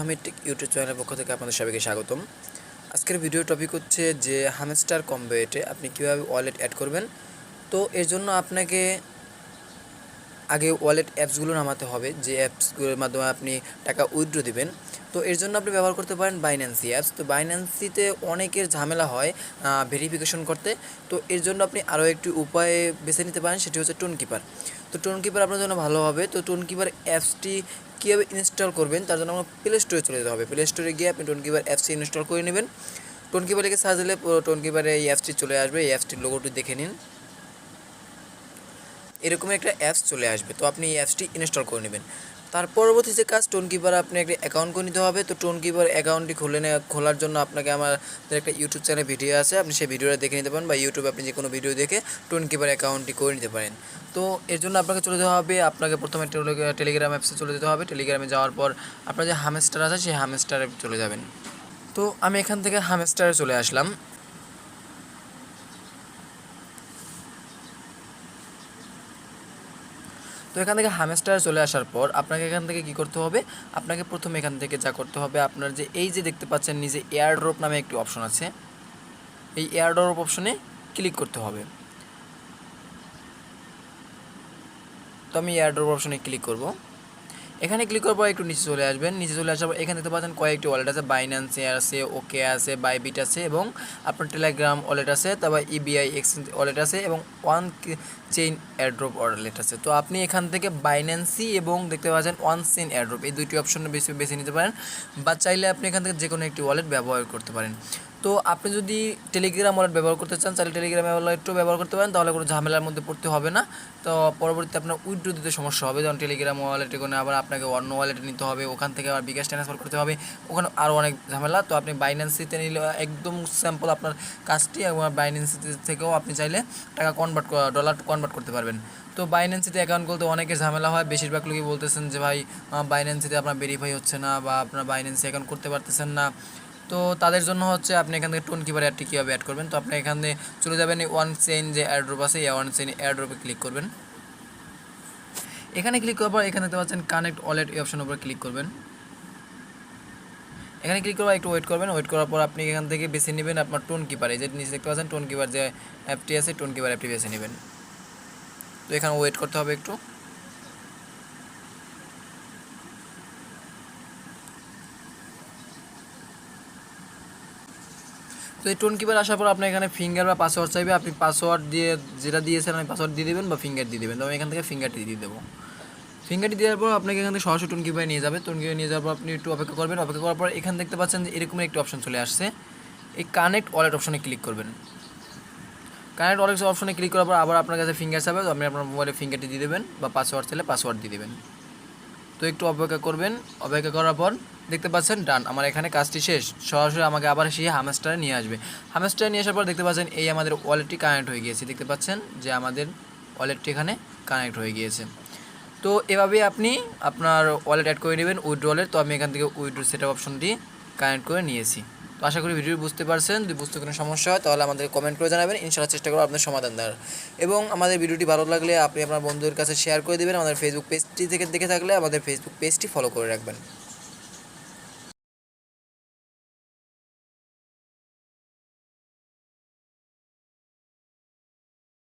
Ahmed take YouTube চ্যানেলের পক্ষ থেকে আপনাদের সবাইকে স্বাগতম। আজকের ভিডিও টপিক হচ্ছে যে হামস্টার কম্বোয়েটে আপনি কীভাবে ওয়ালেট অ্যাড করবেন। তো এর জন্য আপনাকে আগে ওয়ালেট অ্যাপসগুলো নামাতে হবে, যে অ্যাপসগুলোর মাধ্যমে আপনি টাকা উইথড্র দিবেন। তো এর জন্য আপনি ব্যবহার করতে পারেন বাইন্যান্সি অ্যাপস। তো বাইন্যান্সিতে অনেকের ঝামেলা হয় ভেরিফিকেশন করতে। তো এর জন্য আপনি আরও একটি উপায় বেছে নিতে পারেন, সেটি হচ্ছে টোন কিপার তো টোন কিপার আপনার জন্য ভালো হবে। তো টোন কিপার অ্যাপসটি কীভাবে ইনস্টল করবেন, তার জন্য আমার প্লে স্টোরে চলে যেতে হবে। প্লে স্টোরে গিয়ে আপনি টোন কিপার অ্যাপসটি ইনস্টল করে নেবেন। টোন লিখে সার্চ দিলে টোন কিপারে এই অ্যাপসটি চলে আসবে, এই অ্যাপসটির লোগোটি দেখে নিন। এরকম একটা অ্যাপস চলে আসবে, তো আপনি এই অ্যাপসটি ইনস্টল করে নেবেন। তার পরবর্তী যে কাজ, টোন কিপার আপনি একটা অ্যাকাউন্ট করে নিতে হবে। তো টোন কিপার অ্যাকাউন্টটি খুলে খোলার জন্য আপনাকে আমার একটা ইউটিউব চ্যানেল ভিডিও আছে। আপনি সেই ভিডিওটা দেখে নিতে পারেন বা ইউটিউবে আপনি যে কোনো ভিডিও দেখে টোন কিপার অ্যাকাউন্টটি করে নিতে পারেন। তো এর জন্য আপনাকে চলে যেতে হবে, আপনাকে প্রথমে টেলিগ্রাম অ্যাপসে চলে যেতে হবে। টেলিগ্রামে যাওয়ার পর আপনার যে হামেস্টার আছে, সেই হামেস্টারে চলে যাবেন। তো আমি এখান থেকে হামেস্টারে চলে আসলাম। এখান থেকে হামেস্টারে চলে আসার পর আপনাকে এখান থেকে কি করতে হবে? আপনাকে প্রথমে এখান থেকে যা করতে হবে, আপনার যে এই যে দেখতে পাচ্ছেন নিজে এয়ার ড্রপ নামে একটি অপশন আছে। এই এয়ার ড্রপ অপশনে ক্লিক করতে হবে। তো আমি এয়ার ড্রপ অপশনে ক্লিক করব। এখানে ক্লিক পর একটু নিচে চলে আসবেন। নিচে চলে আসার পর এখানে দেখতে পাচ্ছেন কয়েকটি ওয়ালেট আছে বাইন্যান্সে আছে ওকে আছে বাইবিট আছে এবং আপনার টেলিগ্রাম ওয়ালেট আছে, তারপর ইবিআই এক্সচেঞ্জ ওয়ালেট আছে এবং ওয়ান চেইন এয়ারড্রপ ওয়ালেট আছে। তো আপনি এখান থেকে বাইন্যান্সি এবং দেখতে পাচ্ছেন ওয়ান চেইন এয়ারড্রপ এই দুইটি অপশন বেশি বেছে নিতে পারেন বা চাইলে আপনি এখান থেকে যে কোনো একটি ওয়ালেট ব্যবহার করতে পারেন। তো আপনি যদি টেলিগ্রাম ওয়ালেট ব্যবহার করতে চান, তাহলে টেলিগ্রাম ওয়ালেটও ব্যবহার করতে পারেন, তাহলে কোনো ঝামেলার মধ্যে পড়তে হবে না। তো পরবর্তীতে আপনার উইথড্র দিতে সমস্যা হবে। যেমন টেলিগ্রাম ওয়ালেটে কোনো আবার আপনাকে অন্য ওয়ালেটে নিতে হবে। ওখান থেকে আবার বিকাশ ট্রান্সফার করতে হবে। ওখানে আরও অনেক ঝামেলা। তো আপনি বাইন্যান্সিতে নিলে একদম স্যাম্পল আপনার কাজটি এবং বাইন্যান্সি থেকেও আপনি চাইলে টাকা কনভার্ট ডলার কনভার্ট করতে পারবেন। তো বাইন্যান্সিতে অ্যাকাউন্ট করতে অনেকের ঝামেলা হয়। বেশিরভাগ লোকই বলতেছেন যে, ভাই বাইন্যান্সিতে আপনার ভেরিফাই হচ্ছে না বা আপনার বাইন্যান্সি অ্যাকাউন্ট করতে পারতেছেন না। তো তাদের জন্য হচ্ছে আপনি এখান থেকে টোন কিপার অ্যাডটি কীভাবে অ্যাড করবেন? তো আপনি এখান চলে যাবেন ওয়ান চেইন যে অ্যাড্রপ আছে, এই ওয়ান চেইন অ্যাড্রপে ক্লিক করবেন। এখানে ক্লিক করার পর এখানে দেখতে পাচ্ছেন কানেক্ট ওয়ালেট এই অপশনের উপর ক্লিক করবেন। এখানে ক্লিক করার একটু ওয়েট করবেন। ওয়েট করার পর আপনি এখান থেকে বেছে নেবেন আপনার টোন কিপার এই যে নিচে দেখতে পাচ্ছেন টোন কিপার যে অ্যাপটি আছে টোন কিপার অ্যাপটি বেছে নেবেন। তো এখানে ওয়েট করতে হবে একটু। তো এই টোন কিপার আসার পর আপনার এখানে ফিঙ্গার বা পাসওয়ার্ড চাইবে। আপনি পাসওয়ার্ড দিয়ে যেটা দিয়েছেন আমি পাসওয়ার্ড দিয়ে দেবেন বা ফিঙ্গার দিয়ে দেবেন। তো আমি এখান থেকে ফিঙ্গারটি দিয়ে দেবো। ফিঙ্গারটি দেওয়ার পর আপনাকে এখান থেকে সরাসরি টোন কিপারে নিয়ে যাবে। টোন কিপারে নিয়ে যাওয়ার পর আপনি একটু অপেক্ষা করবেন। অপেক্ষা করার পর এখানে দেখতে পাচ্ছেন যে এরকম একটি অপশন চলে আসছে। এই কানেক্ট ওয়ালেট অপশনে ক্লিক করবেন। কানেক্ট ওয়ালেট অপশনে ক্লিক করার পর আবার আপনার কাছে ফিঙ্গার চাবে তো আপনি আপনার মোবাইলে ফিঙ্গারটি দিয়ে দেবেন বা পাসওয়ার্ড চাইলে পাসওয়ার্ড দিয়ে দেবেন। তো একটু অপেক্ষা করবেন। অপেক্ষা করার পর দেখতে পাচ্ছেন, ডান। আমার এখানে কাজটি শেষ। সরাসরি আমাকে আবার সেই হামেস্টারে নিয়ে আসবে। হামেস্টারে নিয়ে আসার পর দেখতে পাচ্ছেন, এই আমাদের ওয়ালেটটি কানেক্ট হয়ে গিয়েছে। দেখতে পাচ্ছেন যে আমাদের ওয়ালেটটি এখানে কানেক্ট হয়ে গিয়েছে। তো এভাবে আপনি আপনার ওয়ালেট অ্যাড করে নেবেন উইথড্র ওয়ালেট তো আমি এখান থেকে উইথড্র সেট অপশনটি কানেক্ট করে নিয়েছি। তো আশা করি ভিডিও বুঝতে পারছেন। যদি বুঝতে কোনো সমস্যা হয়, তাহলে আমাদের কমেন্ট করে জানাবেন। ইনশাআল্লাহ চেষ্টা করব আপনার সমাধান দেওয়ার। এবং আমাদের ভিডিওটি ভালো লাগলে আপনি আপনার বন্ধুদের কাছে শেয়ার করে দেবেন। আমাদের ফেসবুক পেজটি থেকে দেখে থাকলে আমাদের ফেসবুক পেজটি ফলো করে রাখবেন।